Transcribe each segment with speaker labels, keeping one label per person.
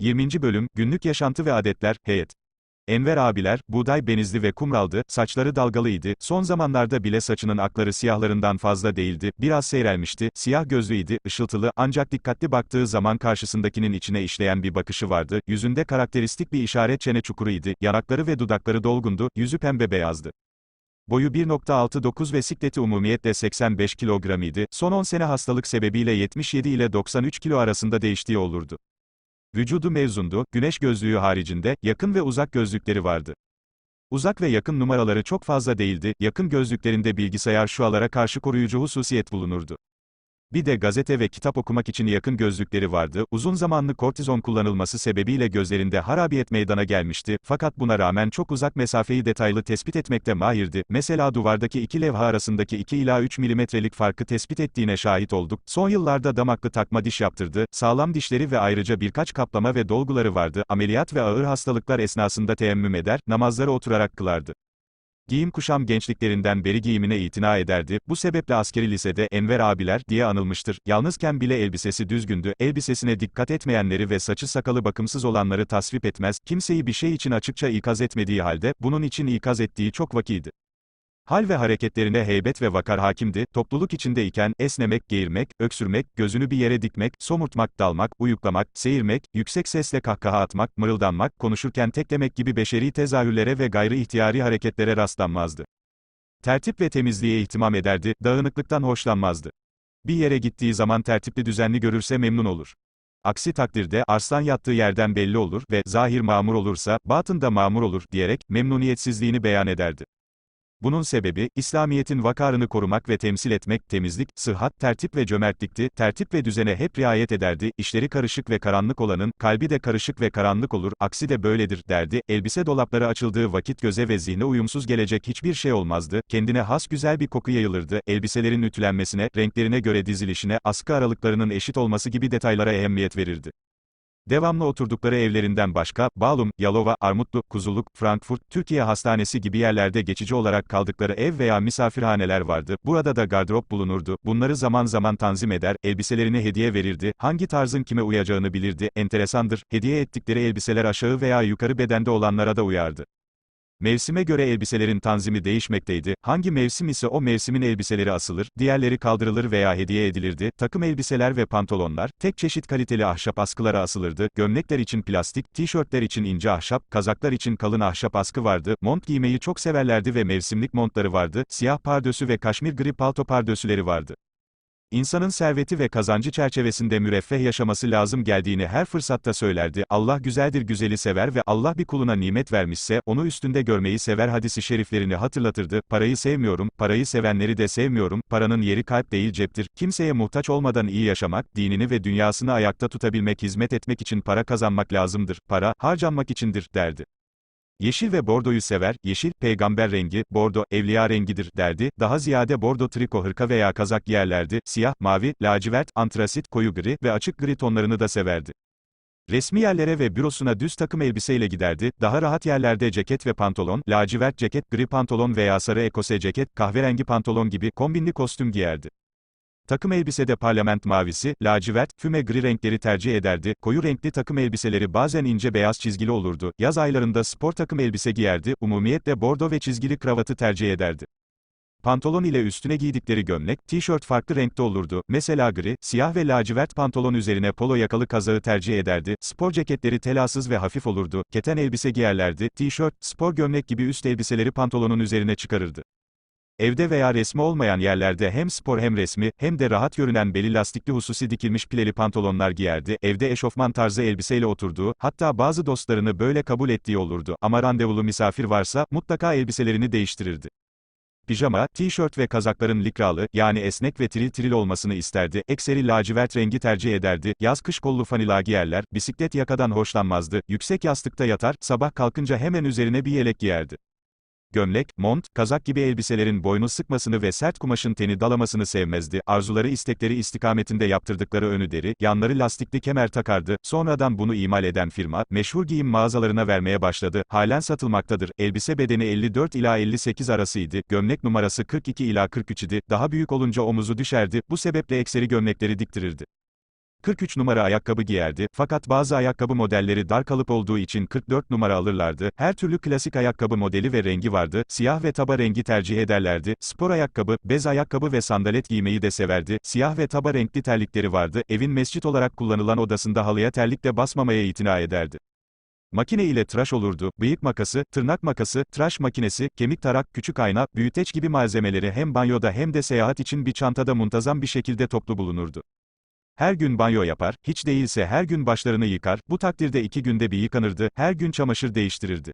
Speaker 1: 20. Bölüm, Günlük Yaşantı ve Adetler, Heyet. Enver abiler, buğday benizli ve kumraldı, saçları dalgalıydı, son zamanlarda bile saçının akları siyahlarından fazla değildi, biraz seyrelmişti, siyah gözlüydi, ışıltılı, ancak dikkatli baktığı zaman karşısındakinin içine işleyen bir bakışı vardı, yüzünde karakteristik bir işaret çene çukuruydu, yanakları ve dudakları dolgundu, yüzü pembe beyazdı. Boyu 1.69 ve sikleti umumiyetle 85 kilogramıydı, son 10 sene hastalık sebebiyle 77 ile 93 kilo arasında değiştiği olurdu. Vücudu mevzundu, güneş gözlüğü haricinde, yakın ve uzak gözlükleri vardı. Uzak ve yakın numaraları çok fazla değildi, yakın gözlüklerinde bilgisayar şualara karşı koruyucu hususiyet bulunurdu. Bir de gazete ve kitap okumak için yakın gözlükleri vardı, uzun zamanlı kortizon kullanılması sebebiyle gözlerinde harabiyet meydana gelmişti, fakat buna rağmen çok uzak mesafeyi detaylı tespit etmekte mahirdi, mesela duvardaki iki levha arasındaki 2 ila 3 milimetrelik farkı tespit ettiğine şahit olduk, son yıllarda damaklı takma diş yaptırdı, sağlam dişleri ve ayrıca birkaç kaplama ve dolguları vardı, ameliyat ve ağır hastalıklar esnasında teemmüm eder, namazları oturarak kılardı. Giyim kuşam gençliklerinden beri giyimine itina ederdi, bu sebeple askeri lisede Enver abiler diye anılmıştır, yalnızken bile elbisesi düzgündü, elbisesine dikkat etmeyenleri ve saçı sakalı bakımsız olanları tasvip etmez, kimseyi bir şey için açıkça ikaz etmediği halde, bunun için ikaz ettiği çok vakiydi. Hal ve hareketlerine heybet ve vakar hakimdi, topluluk içinde iken, esnemek, geğirmek, öksürmek, gözünü bir yere dikmek, somurtmak, dalmak, uyuklamak, seyirmek, yüksek sesle kahkaha atmak, mırıldanmak, konuşurken teklemek gibi beşeri tezahürlere ve gayri ihtiyari hareketlere rastlanmazdı. Tertip ve temizliğe ihtimam ederdi, dağınıklıktan hoşlanmazdı. Bir yere gittiği zaman tertipli düzenli görürse memnun olur. Aksi takdirde, arslan yattığı yerden belli olur ve, zahir mamur olursa, batında mamur olur, diyerek, memnuniyetsizliğini beyan ederdi. Bunun sebebi, İslamiyet'in vakarını korumak ve temsil etmek, temizlik, sıhhat, tertip ve cömertlikti, tertip ve düzene hep riayet ederdi, işleri karışık ve karanlık olanın, kalbi de karışık ve karanlık olur, aksi de böyledir, derdi, elbise dolapları açıldığı vakit göze ve zihne uyumsuz gelecek hiçbir şey olmazdı, kendine has güzel bir koku yayılırdı, elbiselerin ütülenmesine, renklerine göre dizilişine, askı aralıklarının eşit olması gibi detaylara ehemmiyet verirdi. Devamlı oturdukları evlerinden başka, Balum, Yalova, Armutlu, Kuzuluk, Frankfurt, Türkiye Hastanesi gibi yerlerde geçici olarak kaldıkları ev veya misafirhaneler vardı. Burada da gardırop bulunurdu. Bunları zaman zaman tanzim eder, elbiselerini hediye verirdi, hangi tarzın kime uyacağını bilirdi. Enteresandır, hediye ettikleri elbiseler aşağı veya yukarı bedende olanlara da uyardı. Mevsime göre elbiselerin tanzimi değişmekteydi, hangi mevsim ise o mevsimin elbiseleri asılır, diğerleri kaldırılır veya hediye edilirdi, takım elbiseler ve pantolonlar, tek çeşit kaliteli ahşap askılara asılırdı, gömlekler için plastik, tişörtler için ince ahşap, kazaklar için kalın ahşap askı vardı, mont giymeyi çok severlerdi ve mevsimlik montları vardı, siyah pardösü ve kaşmir gri palto pardösüleri vardı. İnsanın serveti ve kazancı çerçevesinde müreffeh yaşaması lazım geldiğini her fırsatta söylerdi. Allah güzeldir güzeli sever ve Allah bir kuluna nimet vermişse, onu üstünde görmeyi sever hadisi şeriflerini hatırlatırdı. Parayı sevmiyorum, parayı sevenleri de sevmiyorum, paranın yeri kalp değil ceptir. Kimseye muhtaç olmadan iyi yaşamak, dinini ve dünyasını ayakta tutabilmek hizmet etmek için para kazanmak lazımdır. Para, harcanmak içindir, derdi. Yeşil ve bordoyu sever, yeşil, peygamber rengi, bordo, evliya rengidir, derdi, daha ziyade bordo triko hırka veya kazak giyerlerdi, siyah, mavi, lacivert, antrasit, koyu gri ve açık gri tonlarını da severdi. Resmi yerlere ve bürosuna düz takım elbiseyle giderdi, daha rahat yerlerde ceket ve pantolon, lacivert ceket, gri pantolon veya sarı ekose ceket, kahverengi pantolon gibi kombinli kostüm giyerdi. Takım elbisede parlament mavisi, lacivert, füme gri renkleri tercih ederdi, koyu renkli takım elbiseleri bazen ince beyaz çizgili olurdu, yaz aylarında spor takım elbise giyerdi, umumiyetle bordo ve çizgili kravatı tercih ederdi. Pantolon ile üstüne giydikleri gömlek, tişört farklı renkte olurdu, mesela gri, siyah ve lacivert pantolon üzerine polo yakalı kazağı tercih ederdi, spor ceketleri telasız ve hafif olurdu, keten elbise giyerlerdi, tişört, spor gömlek gibi üst elbiseleri pantolonun üzerine çıkarırdı. Evde veya resmi olmayan yerlerde hem spor hem resmi, hem de rahat görünen beli lastikli hususi dikilmiş pileli pantolonlar giyerdi, evde eşofman tarzı elbiseyle oturduğu, hatta bazı dostlarını böyle kabul ettiği olurdu, ama randevulu misafir varsa, mutlaka elbiselerini değiştirirdi. Pijama, tişört ve kazakların likralı, yani esnek ve tril tril olmasını isterdi, ekseri lacivert rengi tercih ederdi, yaz-kış kollu fanila giyerler, bisiklet yakadan hoşlanmazdı, yüksek yastıkta yatar, sabah kalkınca hemen üzerine bir yelek giyerdi. Gömlek, mont, kazak gibi elbiselerin boynu sıkmasını ve sert kumaşın teni dalamasını sevmezdi. Arzuları istekleri istikametinde yaptırdıkları önü deri, yanları lastikli kemer takardı. Sonradan bunu imal eden firma, meşhur giyim mağazalarına vermeye başladı. Halen satılmaktadır. Elbise bedeni 54 ila 58 arasıydı. Gömlek numarası 42 ila 43 idi. Daha büyük olunca omuzu düşerdi. Bu sebeple ekseri gömlekleri diktirirdi. 43 numara ayakkabı giyerdi, fakat bazı ayakkabı modelleri dar kalıp olduğu için 44 numara alırlardı, her türlü klasik ayakkabı modeli ve rengi vardı, siyah ve taba rengi tercih ederlerdi, spor ayakkabı, bez ayakkabı ve sandalet giymeyi de severdi, siyah ve taba renkli terlikleri vardı, evin mescit olarak kullanılan odasında halıya terlikle basmamaya itina ederdi. Makine ile tıraş olurdu, bıyık makası, tırnak makası, tıraş makinesi, kemik tarak, küçük ayna, büyüteç gibi malzemeleri hem banyoda hem de seyahat için bir çantada muntazam bir şekilde toplu bulunurdu. Her gün banyo yapar, hiç değilse her gün başlarını yıkar, bu takdirde iki günde bir yıkanırdı, her gün çamaşır değiştirirdi.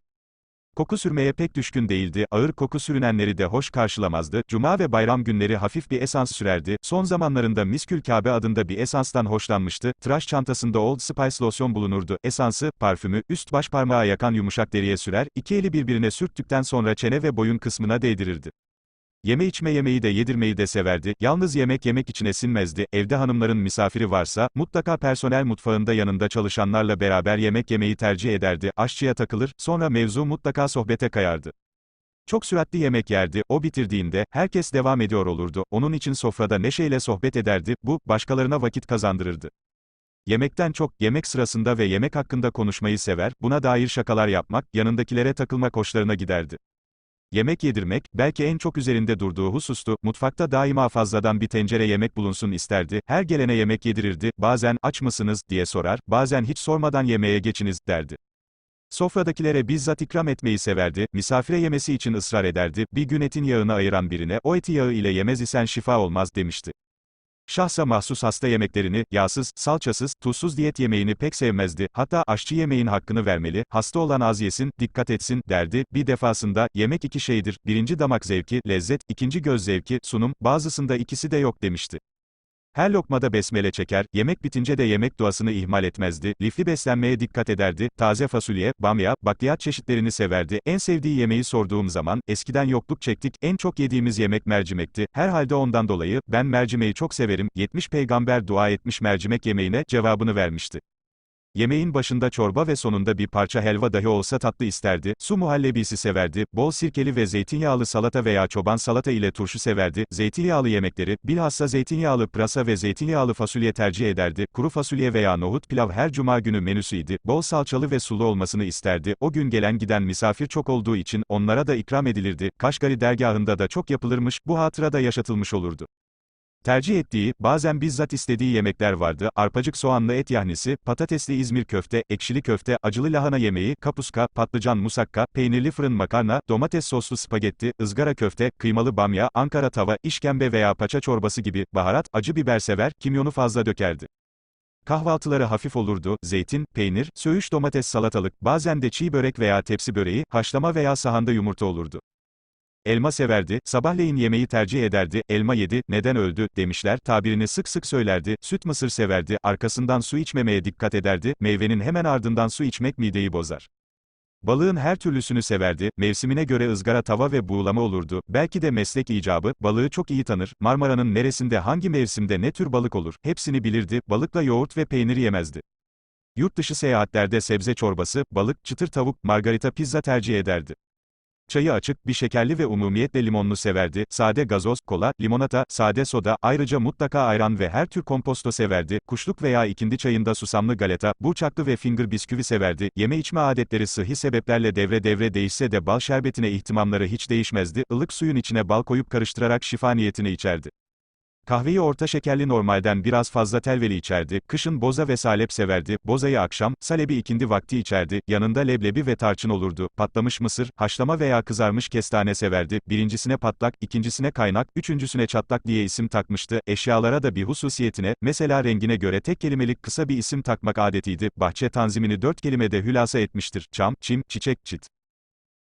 Speaker 1: Koku sürmeye pek düşkün değildi, ağır koku sürünenleri de hoş karşılamazdı, cuma ve bayram günleri hafif bir esans sürerdi, son zamanlarında Miskül Kabe adında bir esanstan hoşlanmıştı, tıraş çantasında Old Spice losyon bulunurdu, esansı, parfümü, üst baş parmağı yakan yumuşak deriye sürer, iki eli birbirine sürttükten sonra çene ve boyun kısmına değdirirdi. Yeme içme yemeği de yedirmeyi de severdi, yalnız yemek yemek içine sinmezdi, evde hanımların misafiri varsa, mutlaka personel mutfağında yanında çalışanlarla beraber yemek yemeyi tercih ederdi, aşçıya takılır, sonra mevzu mutlaka sohbete kayardı. Çok süratli yemek yerdi, o bitirdiğinde, herkes devam ediyor olurdu, onun için sofrada neşeyle sohbet ederdi, bu, başkalarına vakit kazandırırdı. Yemekten çok, yemek sırasında ve yemek hakkında konuşmayı sever, buna dair şakalar yapmak, yanındakilere takılmak hoşlarına giderdi. Yemek yedirmek, belki en çok üzerinde durduğu husustu, mutfakta daima fazladan bir tencere yemek bulunsun isterdi, her gelene yemek yedirirdi, bazen, aç mısınız, diye sorar, bazen hiç sormadan yemeğe geçiniz, derdi. Sofradakilere bizzat ikram etmeyi severdi, misafire yemesi için ısrar ederdi, bir gün etin yağını ayıran birine, o eti yağı ile yemez isen şifa olmaz, demişti. Şahsa mahsus hasta yemeklerini, yağsız, salçasız, tuzsuz diyet yemeğini pek sevmezdi, hatta aşçı yemeğin hakkını vermeli, hasta olan az yesin, dikkat etsin, derdi, bir defasında, yemek iki şeydir, birinci damak zevki, lezzet, ikinci göz zevki, sunum, bazısında ikisi de yok demişti. Her lokmada besmele çeker, yemek bitince de yemek duasını ihmal etmezdi, lifli beslenmeye dikkat ederdi, taze fasulye, bamya, bakliyat çeşitlerini severdi, en sevdiği yemeği sorduğum zaman, eskiden yokluk çektik, en çok yediğimiz yemek mercimekti, herhalde ondan dolayı, ben mercimeği çok severim, 70 peygamber dua etmiş mercimek yemeğine, cevabını vermişti. Yemeğin başında çorba ve sonunda bir parça helva dahi olsa tatlı isterdi, su muhallebisi severdi, bol sirkeli ve zeytinyağlı salata veya çoban salata ile turşu severdi, zeytinyağlı yemekleri, bilhassa zeytinyağlı pırasa ve zeytinyağlı fasulye tercih ederdi, kuru fasulye veya nohut pilav her cuma günü menüsüydü, bol salçalı ve sulu olmasını isterdi, o gün gelen giden misafir çok olduğu için, onlara da ikram edilirdi, Kaşgari dergahında da çok yapılırmış, bu hatıra da yaşatılmış olurdu. Tercih ettiği, bazen bizzat istediği yemekler vardı, arpacık soğanlı et yahnisi, patatesli İzmir köfte, ekşili köfte, acılı lahana yemeği, kapuska, patlıcan musakka, peynirli fırın makarna, domates soslu spagetti, ızgara köfte, kıymalı bamya, Ankara tava, işkembe veya paça çorbası gibi, baharat, acı biber sever, kimyonu fazla dökerdi. Kahvaltıları hafif olurdu, zeytin, peynir, söğüş domates salatalık, bazen de çiğ börek veya tepsi böreği, haşlama veya sahanda yumurta olurdu. Elma severdi, sabahleyin yemeği tercih ederdi, elma yedi, neden öldü, demişler, tabirini sık sık söylerdi, süt mısır severdi, arkasından su içmemeye dikkat ederdi, meyvenin hemen ardından su içmek mideyi bozar. Balığın her türlüsünü severdi, mevsimine göre ızgara tava ve buğulama olurdu, belki de meslek icabı, balığı çok iyi tanır, Marmara'nın neresinde hangi mevsimde ne tür balık olur, hepsini bilirdi, balıkla yoğurt ve peynir yemezdi. Yurt dışı seyahatlerde sebze çorbası, balık, çıtır tavuk, margarita pizza tercih ederdi. Çayı açık, bir şekerli ve umumiyetle limonlu severdi, sade gazoz, kola, limonata, sade soda, ayrıca mutlaka ayran ve her tür komposto severdi, kuşluk veya ikindi çayında susamlı galeta, burçaklı ve finger bisküvi severdi, yeme içme adetleri sıhhi sebeplerle devre devre değişse de bal şerbetine ihtimamları hiç değişmezdi, ılık suyun içine bal koyup karıştırarak şifa niyetine içerdi. Kahveyi orta şekerli normalden biraz fazla telveli içerdi, kışın boza ve salep severdi, bozayı akşam, salebi ikindi vakti içerdi, yanında leblebi ve tarçın olurdu, patlamış mısır, haşlama veya kızarmış kestane severdi, birincisine patlak, ikincisine kaynak, üçüncüsüne çatlak diye isim takmıştı, eşyalara da bir hususiyetine, mesela rengine göre tek kelimelik kısa bir isim takmak adetiydi, bahçe tanzimini dört kelimede hülasa etmiştir, çam, çim, çiçek, çit.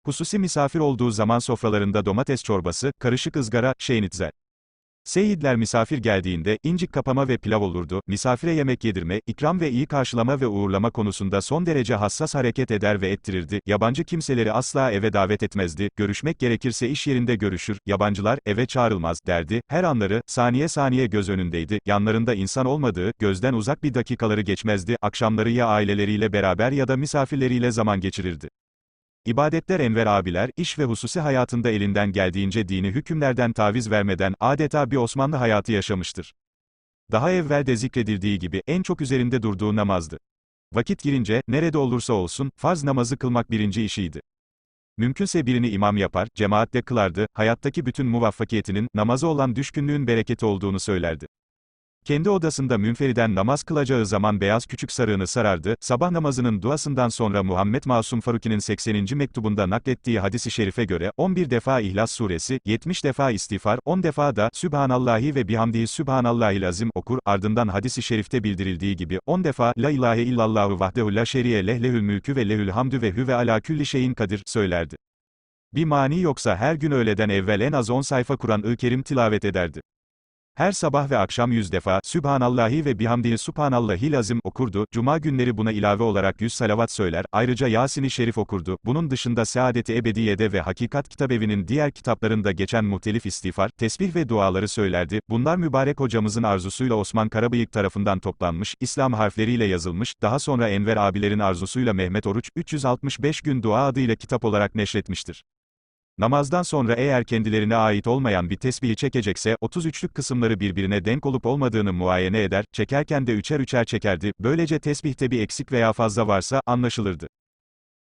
Speaker 1: Hususi misafir olduğu zaman sofralarında domates çorbası, karışık ızgara, şeynitzel. Seyitler misafir geldiğinde, incik kapama ve pilav olurdu, misafire yemek yedirme, ikram ve iyi karşılama ve uğurlama konusunda son derece hassas hareket eder ve ettirirdi, yabancı kimseleri asla eve davet etmezdi, görüşmek gerekirse iş yerinde görüşür, yabancılar, eve çağrılmaz, derdi, her anları, saniye saniye göz önündeydi, yanlarında insan olmadığı, gözden uzak bir dakikaları geçmezdi, akşamları ya aileleriyle beraber ya da misafirleriyle zaman geçirirdi. İbadetler Enver abiler, iş ve hususi hayatında elinden geldiğince dini hükümlerden taviz vermeden, adeta bir Osmanlı hayatı yaşamıştır. Daha evvel de zikredildiği gibi en çok üzerinde durduğu namazdı. Vakit girince, nerede olursa olsun, farz namazı kılmak birinci işiydi. Mümkünse birini imam yapar, cemaatle kılardı, hayattaki bütün muvaffakiyetinin, namaza olan düşkünlüğün bereketi olduğunu söylerdi. Kendi odasında münferiden namaz kılacağı zaman beyaz küçük sarığını sarardı, sabah namazının duasından sonra Muhammed Masum Faruki'nin 80. mektubunda naklettiği hadisi şerife göre, 11 defa İhlas suresi, 70 defa istiğfar, 10 defa da, Sübhanallahi ve bihamdihi Sübhanallahil azim okur, ardından hadisi şerifte bildirildiği gibi, 10 defa, La ilahe illallahu vahdehu la şeriye leh lehül mülkü ve lehül hamdü ve hüve ala külli şeyin kadir, söylerdi. Bir mani yoksa her gün öğleden evvel en az 10 sayfa Kur'an-ı Kerim tilavet ederdi. Her sabah ve akşam yüz defa, Sübhanallahi ve bihamdihi Subhanallahil azim okurdu, cuma günleri buna ilave olarak yüz salavat söyler, ayrıca Yasin-i Şerif okurdu, bunun dışında Saadeti Ebediye'de ve Hakikat Kitabevi'nin diğer kitaplarında geçen muhtelif istiğfar, tesbih ve duaları söylerdi, bunlar mübarek hocamızın arzusuyla Osman Karabıyık tarafından toplanmış, İslam harfleriyle yazılmış, daha sonra Enver abilerin arzusuyla Mehmet Oruç, 365 gün dua adıyla kitap olarak neşretmiştir. Namazdan sonra eğer kendilerine ait olmayan bir tesbihi çekecekse, 33'lük kısımları birbirine denk olup olmadığını muayene eder, çekerken de üçer üçer çekerdi, böylece tesbihte bir eksik veya fazla varsa, anlaşılırdı.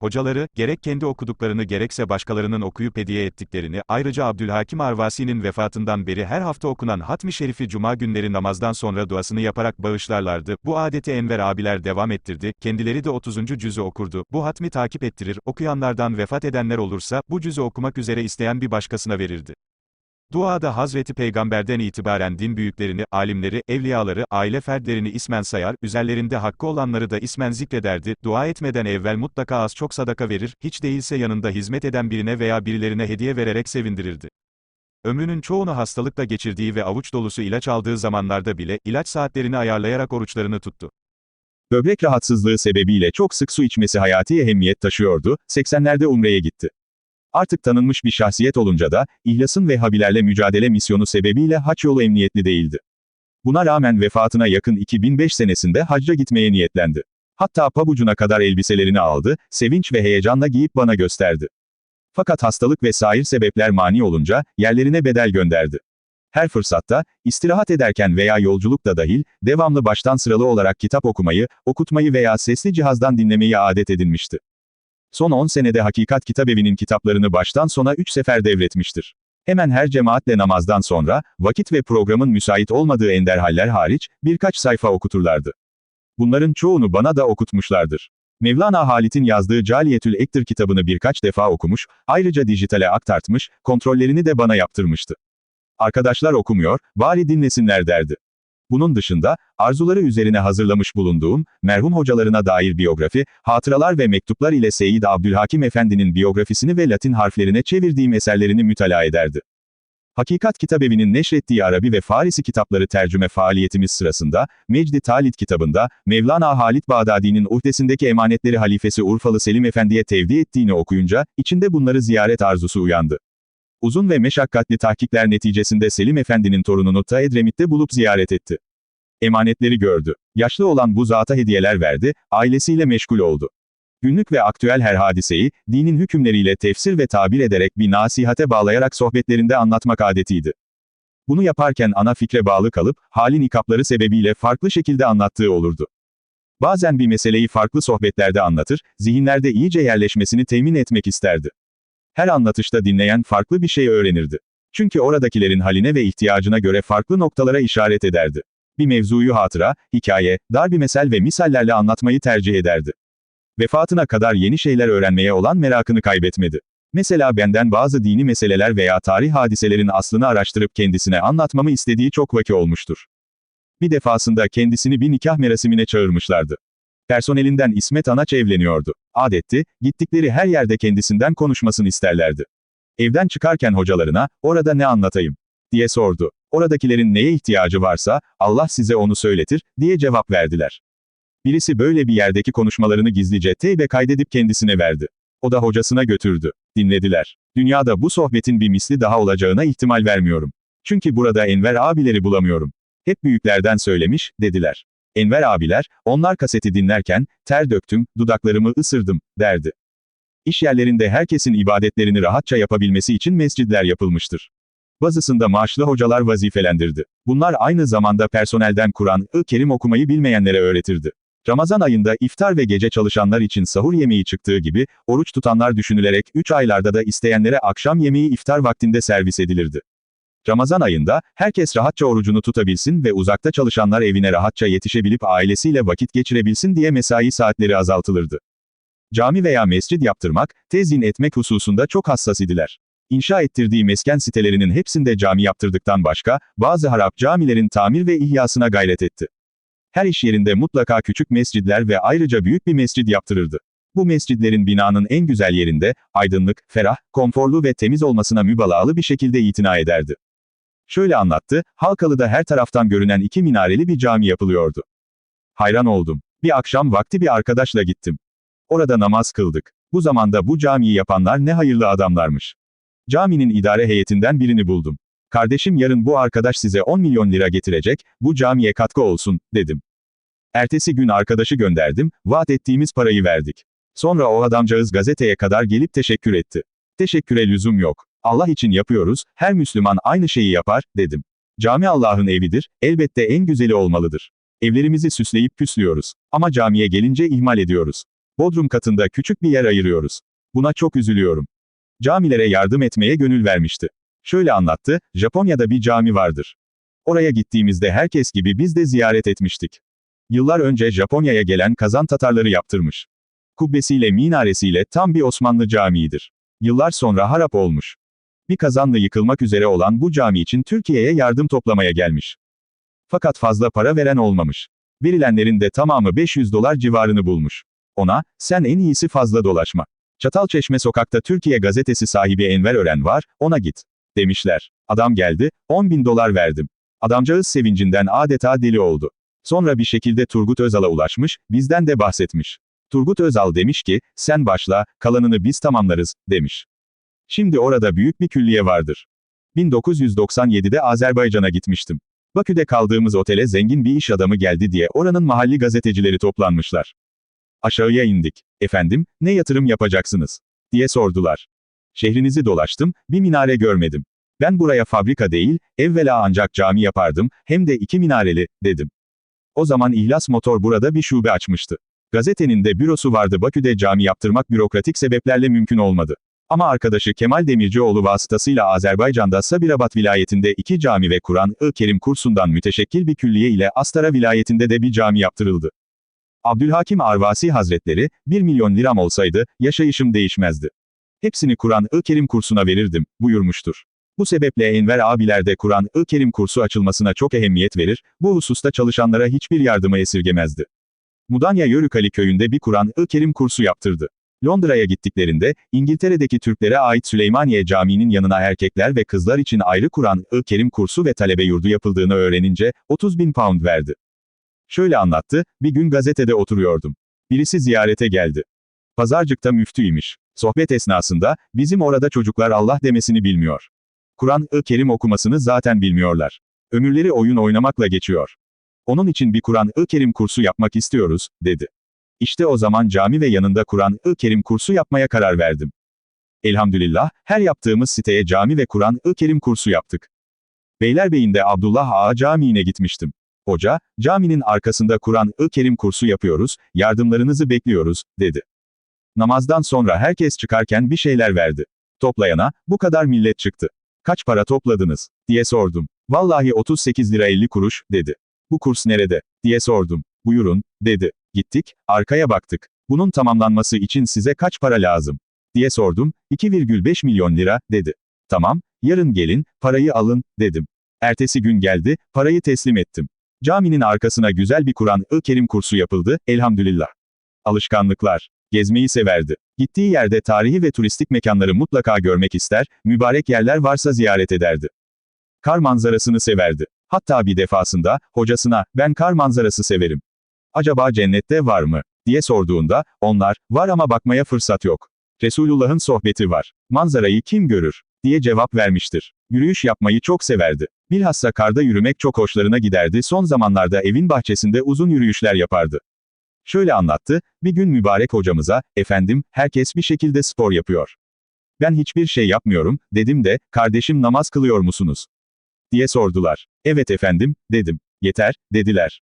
Speaker 1: Hocaları, gerek kendi okuduklarını gerekse başkalarının okuyup hediye ettiklerini, ayrıca Abdülhakim Arvasi'nin vefatından beri her hafta okunan Hatmi Şerif'i cuma günleri namazdan sonra duasını yaparak bağışlarlardı. Bu adeti Enver abiler devam ettirdi, kendileri de 30. cüzü okurdu. Bu hatmi takip ettirir, okuyanlardan vefat edenler olursa, bu cüzü okumak üzere isteyen bir başkasına verirdi. Duada Hazreti Peygamber'den itibaren din büyüklerini, alimleri, evliyaları, aile fertlerini ismen sayar, üzerlerinde hakkı olanları da ismen zikrederdi, dua etmeden evvel mutlaka az çok sadaka verir, hiç değilse yanında hizmet eden birine veya birilerine hediye vererek sevindirirdi. Ömrünün çoğunu hastalıkla geçirdiği ve avuç dolusu ilaç aldığı zamanlarda bile, ilaç saatlerini ayarlayarak oruçlarını tuttu.
Speaker 2: Böbrek rahatsızlığı sebebiyle çok sık su içmesi hayati ehemmiyet taşıyordu, 80'lerde Umre'ye gitti. Artık tanınmış bir şahsiyet olunca da, ihlasın ve habilerle mücadele misyonu sebebiyle haç yolu emniyetli değildi. Buna rağmen vefatına yakın 2005 senesinde hacca gitmeye niyetlendi. Hatta pabucuna kadar elbiselerini aldı, sevinç ve heyecanla giyip bana gösterdi. Fakat hastalık ve sair sebepler mani olunca, yerlerine bedel gönderdi. Her fırsatta, istirahat ederken veya yolculukta dahil, devamlı baştan sıralı olarak kitap okumayı, okutmayı veya sesli cihazdan dinlemeyi adet edinmişti. Son 10 senede Hakikat Kitabevi'nin kitaplarını baştan sona 3 sefer devretmiştir. Hemen her cemaatle namazdan sonra, vakit ve programın müsait olmadığı ender haller hariç, birkaç sayfa okuturlardı. Bunların çoğunu bana da okutmuşlardır. Mevlana Halit'in yazdığı Caliyetül Ektir kitabını birkaç defa okumuş, ayrıca dijitale aktartmış, kontrollerini de bana yaptırmıştı. Arkadaşlar okumuyor, bari dinlesinler derdi. Bunun dışında, arzuları üzerine hazırlamış bulunduğum, merhum hocalarına dair biyografi, hatıralar ve mektuplar ile Seyyid Abdülhakim Efendi'nin biyografisini ve Latin harflerine çevirdiğim eserlerini mütalaa ederdi. Hakikat Kitabevi'nin neşrettiği Arabi ve Farisi kitapları tercüme faaliyetimiz sırasında, Mecdi Talit kitabında, Mevlana Halit Bağdadi'nin uhdesindeki emanetleri halifesi Urfalı Selim Efendi'ye tevdi ettiğini okuyunca, içinde bunları ziyaret arzusu uyandı. Uzun ve meşakkatli tahkikler neticesinde Selim Efendi'nin torununu ta Edremit'te bulup ziyaret etti. Emanetleri gördü. Yaşlı olan bu zata hediyeler verdi, ailesiyle meşgul oldu. Günlük ve aktüel her hadiseyi, dinin hükümleriyle tefsir ve tabir ederek bir nasihate bağlayarak sohbetlerinde anlatmak adetiydi. Bunu yaparken ana fikre bağlı kalıp, halin ikapları sebebiyle farklı şekilde anlattığı olurdu. Bazen bir meseleyi farklı sohbetlerde anlatır, zihinlerde iyice yerleşmesini temin etmek isterdi. Her anlatışta dinleyen farklı bir şey öğrenirdi. Çünkü oradakilerin haline ve ihtiyacına göre farklı noktalara işaret ederdi. Bir mevzuyu hatıra, hikaye, dar bir mesel ve misallerle anlatmayı tercih ederdi. Vefatına kadar yeni şeyler öğrenmeye olan merakını kaybetmedi. Mesela benden bazı dini meseleler veya tarih hadiselerin aslını araştırıp kendisine anlatmamı istediği çok vaki olmuştur. Bir defasında kendisini bir nikah merasimine çağırmışlardı. Personelinden İsmet Anaç evleniyordu. Adetti, gittikleri her yerde kendisinden konuşmasını isterlerdi. Evden çıkarken hocalarına, orada ne anlatayım? diye sordu. Oradakilerin neye ihtiyacı varsa, Allah size onu söyletir, diye cevap verdiler. Birisi böyle bir yerdeki konuşmalarını gizlice teybe kaydedip kendisine verdi. O da hocasına götürdü. Dinlediler. Dünyada bu sohbetin bir misli daha olacağına ihtimal vermiyorum. Çünkü burada Enver abileri bulamıyorum. Hep büyüklerden söylemiş, dediler. Enver abiler, onlar kaseti dinlerken, ter döktüm, dudaklarımı ısırdım, derdi. İş yerlerinde herkesin ibadetlerini rahatça yapabilmesi için mescidler yapılmıştır. Bazısında maaşlı hocalar vazifelendirdi. Bunlar aynı zamanda personelden Kur'an-ı Kerim okumayı bilmeyenlere öğretirdi. Ramazan ayında iftar ve gece çalışanlar için sahur yemeği çıktığı gibi, oruç tutanlar düşünülerek 3 aylarda da isteyenlere akşam yemeği iftar vaktinde servis edilirdi. Ramazan ayında, herkes rahatça orucunu tutabilsin ve uzakta çalışanlar evine rahatça yetişebilip ailesiyle vakit geçirebilsin diye mesai saatleri azaltılırdı. Cami veya mescid yaptırmak, tezyin etmek hususunda çok hassas idiler. İnşa ettirdiği mesken sitelerinin hepsinde cami yaptırdıktan başka, bazı harap camilerin tamir ve ihyasına gayret etti. Her iş yerinde mutlaka küçük mescidler ve ayrıca büyük bir mescid yaptırırdı. Bu mescidlerin binanın en güzel yerinde, aydınlık, ferah, konforlu ve temiz olmasına mübalağalı bir şekilde itina ederdi. Şöyle anlattı, Halkalı'da her taraftan görünen iki minareli bir cami yapılıyordu. Hayran oldum. Bir akşam vakti bir arkadaşla gittim. Orada namaz kıldık. Bu zamanda bu camiyi yapanlar ne hayırlı adamlarmış. Caminin idare heyetinden birini buldum. Kardeşim yarın bu arkadaş size 10 milyon lira getirecek, bu camiye katkı olsun, dedim. Ertesi gün arkadaşı gönderdim, vaat ettiğimiz parayı verdik. Sonra o adamcağız gazeteye kadar gelip teşekkür etti. Teşekküre lüzum yok. Allah için yapıyoruz, her Müslüman aynı şeyi yapar, dedim. Cami Allah'ın evidir, elbette en güzeli olmalıdır. Evlerimizi süsleyip püslüyoruz. Ama camiye gelince ihmal ediyoruz. Bodrum katında küçük bir yer ayırıyoruz. Buna çok üzülüyorum. Camilere yardım etmeye gönül vermişti. Şöyle anlattı, Japonya'da bir cami vardır. Oraya gittiğimizde herkes gibi biz de ziyaret etmiştik. Yıllar önce Japonya'ya gelen Kazan Tatarları yaptırmış. Kubbesiyle minaresiyle tam bir Osmanlı camiidir. Yıllar sonra harap olmuş. Bir kazanla yıkılmak üzere olan bu cami için Türkiye'ye yardım toplamaya gelmiş. Fakat fazla para veren olmamış. Verilenlerin de tamamı 500 dolar civarını bulmuş. Ona, sen en iyisi fazla dolaşma. Çatalçeşme sokakta Türkiye gazetesi sahibi Enver Ören var, ona git. Demişler. Adam geldi, 10 bin dolar verdim. Adamcağız sevincinden adeta deli oldu. Sonra bir şekilde Turgut Özal'a ulaşmış, bizden de bahsetmiş. Turgut Özal demiş ki, sen başla, kalanını biz tamamlarız, demiş. Şimdi orada büyük bir külliye vardır. 1997'de Azerbaycan'a gitmiştim. Bakü'de kaldığımız otele zengin bir iş adamı geldi diye oranın mahalli gazetecileri toplanmışlar. Aşağıya indik. Efendim, ne yatırım yapacaksınız? diye sordular. Şehrinizi dolaştım, bir minare görmedim. Ben buraya fabrika değil, evvela ancak cami yapardım, hem de iki minareli, dedim. O zaman İhlas Motor burada bir şube açmıştı. Gazetenin de bürosu vardı Bakü'de cami yaptırmak bürokratik sebeplerle mümkün olmadı. Ama arkadaşı Kemal Demircioğlu vasıtasıyla Azerbaycan'da Sabirabat vilayetinde iki cami ve Kur'an-ı Kerim kursundan müteşekkil bir külliye ile Astara vilayetinde de bir cami yaptırıldı. Abdülhakim Arvasi Hazretleri, 1 milyon liram olsaydı, yaşayışım değişmezdi. Hepsini Kur'an-ı Kerim kursuna verirdim, buyurmuştur. Bu sebeple Enver abiler de Kur'an-ı Kerim kursu açılmasına çok ehemmiyet verir, bu hususta çalışanlara hiçbir yardımı esirgemezdi. Mudanya Yörükali köyünde bir Kur'an-ı Kerim kursu yaptırdı. Londra'ya gittiklerinde, İngiltere'deki Türklere ait Süleymaniye Camii'nin yanına erkekler ve kızlar için ayrı Kur'an-ı Kerim kursu ve talebe yurdu yapıldığını öğrenince, 30 bin pound verdi. Şöyle anlattı, bir gün gazetede oturuyordum. Birisi ziyarete geldi. Pazarcıkta müftüymiş. Sohbet esnasında, bizim orada çocuklar Allah demesini bilmiyor. Kur'an-ı Kerim okumasını zaten bilmiyorlar. Ömürleri oyun oynamakla geçiyor. Onun için bir Kur'an-ı Kerim kursu yapmak istiyoruz, dedi. İşte o zaman cami ve yanında Kur'an-ı Kerim kursu yapmaya karar verdim. Elhamdülillah, her yaptığımız siteye cami ve Kur'an-ı Kerim kursu yaptık. Beylerbeyi'nde Abdullah Ağa Camii'ne gitmiştim. Hoca, caminin arkasında Kur'an-ı Kerim kursu yapıyoruz, yardımlarınızı bekliyoruz, dedi. Namazdan sonra herkes çıkarken bir şeyler verdi. Toplayana, bu kadar millet çıktı. Kaç para topladınız? diye sordum. Vallahi 38 lira 50 kuruş, dedi. Bu kurs nerede? diye sordum. Buyurun, dedi. Gittik, arkaya baktık. Bunun tamamlanması için size kaç para lazım? diye sordum. 2,5 milyon lira, dedi. Tamam, yarın gelin, parayı alın, dedim. Ertesi gün geldi, parayı teslim ettim. Caminin arkasına güzel bir Kur'an-ı Kerim kursu yapıldı, elhamdülillah. Alışkanlıklar. Gezmeyi severdi. Gittiği yerde tarihi ve turistik mekanları mutlaka görmek ister, mübarek yerler varsa ziyaret ederdi. Kar manzarasını severdi. Hatta bir defasında, hocasına, ben kar manzarası severim. Acaba cennette var mı? diye sorduğunda, onlar, var ama bakmaya fırsat yok. Resulullah'ın sohbeti var. Manzarayı kim görür? diye cevap vermiştir. Yürüyüş yapmayı çok severdi. Bilhassa karda yürümek çok hoşlarına giderdi. Son zamanlarda evin bahçesinde uzun yürüyüşler yapardı. Şöyle anlattı, bir gün mübarek hocamıza, efendim, herkes bir şekilde spor yapıyor. Ben hiçbir şey yapmıyorum, dedim de, kardeşim namaz kılıyor musunuz? diye sordular. Evet efendim, dedim. Yeter, dediler.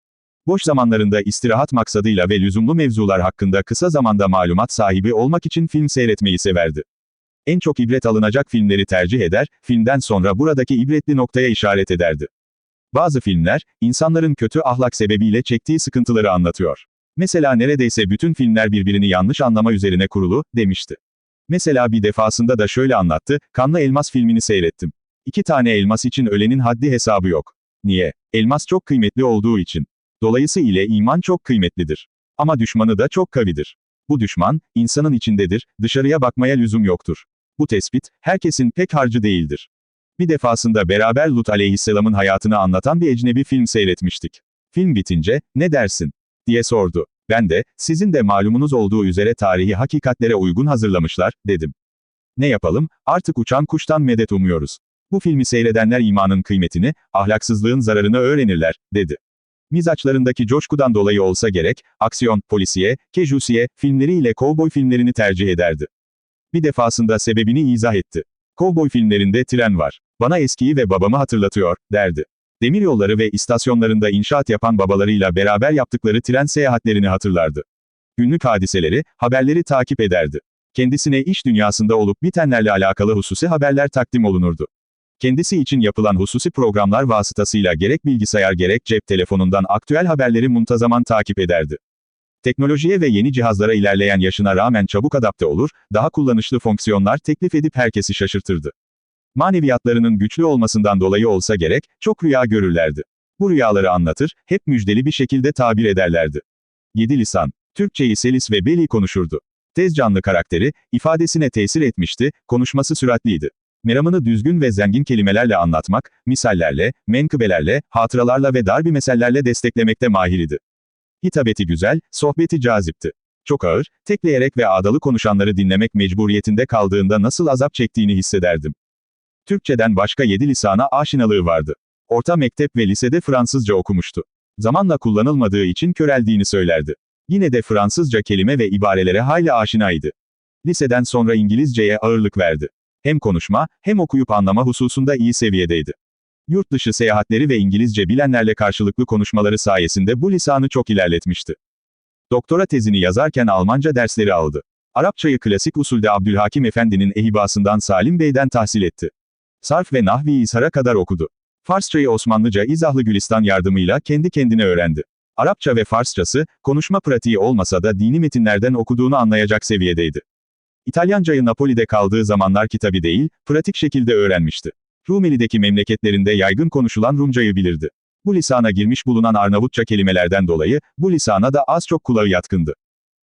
Speaker 2: Boş zamanlarında istirahat maksadıyla ve lüzumlu mevzular hakkında kısa zamanda malumat sahibi olmak için film seyretmeyi severdi. En çok ibret alınacak filmleri tercih eder, filmden sonra buradaki ibretli noktaya işaret ederdi. Bazı filmler, insanların kötü ahlak sebebiyle çektiği sıkıntıları anlatıyor. Mesela neredeyse bütün filmler birbirini yanlış anlama üzerine kurulu, demişti. Mesela bir defasında da şöyle anlattı, Kanlı Elmas filmini seyrettim. İki tane elmas için ölenin haddi hesabı yok. Niye? Elmas çok kıymetli olduğu için. Dolayısıyla iman çok kıymetlidir. Ama düşmanı da çok kavidir. Bu düşman, insanın içindedir, dışarıya bakmaya lüzum yoktur. Bu tespit, herkesin pek harcı değildir. Bir defasında beraber Lut aleyhisselamın hayatını anlatan bir ecnebi film seyretmiştik. Film bitince, ne dersin? diye sordu. Ben de, sizin de malumunuz olduğu üzere tarihi hakikatlere uygun hazırlamışlar, dedim. Ne yapalım, artık uçan kuştan medet umuyoruz. Bu filmi seyredenler imanın kıymetini, ahlaksızlığın zararını öğrenirler, dedi. Mizaçlarındaki coşkudan dolayı olsa gerek, aksiyon, polisiye, kejusiye, filmleriyle kovboy filmlerini tercih ederdi. Bir defasında sebebini izah etti. Kovboy filmlerinde tren var. Bana eskiyi ve babamı hatırlatıyor, derdi. Demiryolları ve istasyonlarında inşaat yapan babalarıyla beraber yaptıkları tren seyahatlerini hatırlardı. Günlük hadiseleri, haberleri takip ederdi. Kendisine iş dünyasında olup bitenlerle alakalı hususi haberler takdim olunurdu. Kendisi için yapılan hususi programlar vasıtasıyla gerek bilgisayar gerek cep telefonundan aktüel haberleri muntazaman takip ederdi. Teknolojiye ve yeni cihazlara ilerleyen yaşına rağmen çabuk adapte olur, daha kullanışlı fonksiyonlar teklif edip herkesi şaşırtırdı. Maneviyatlarının güçlü olmasından dolayı olsa gerek, çok rüya görürlerdi. Bu rüyaları anlatır, hep müjdeli bir şekilde tabir ederlerdi. Yedi lisan. Türkçeyi selis ve beli konuşurdu. Tez canlı karakteri, ifadesine tesir etmişti, konuşması süratliydi. Meramını düzgün ve zengin kelimelerle anlatmak, misallerle, menkıbelerle, hatıralarla ve dar bir mesellerle desteklemekte mahir idi. Hitabeti güzel, sohbeti cazipti. Çok ağır, tekleyerek ve ağdalı konuşanları dinlemek mecburiyetinde kaldığında nasıl azap çektiğini hissederdim. Türkçeden başka yedi lisana aşinalığı vardı. Orta mektep ve lisede Fransızca okumuştu. Zamanla kullanılmadığı için köreldiğini söylerdi. Yine de Fransızca kelime ve ibarelere hayli aşinaydı. Liseden sonra İngilizceye ağırlık verdi. Hem konuşma, hem okuyup anlama hususunda iyi seviyedeydi. Yurt dışı seyahatleri ve İngilizce bilenlerle karşılıklı konuşmaları sayesinde bu lisanı çok ilerletmişti. Doktora tezini yazarken Almanca dersleri aldı. Arapçayı klasik usulde Abdülhakim Efendi'nin ehibasından Salim Bey'den tahsil etti. Sarf ve Nahvi İzhar'a kadar okudu. Farsçayı Osmanlıca İzahlı Gülistan yardımıyla kendi kendine öğrendi. Arapça ve Farsçası, konuşma pratiği olmasa da dini metinlerden okuduğunu anlayacak seviyedeydi. İtalyancayı Napoli'de kaldığı zamanlar kitabı değil, pratik şekilde öğrenmişti. Rumeli'deki memleketlerinde yaygın konuşulan Rumcayı bilirdi. Bu lisana girmiş bulunan Arnavutça kelimelerden dolayı, bu lisana da az çok kulağı yatkındı.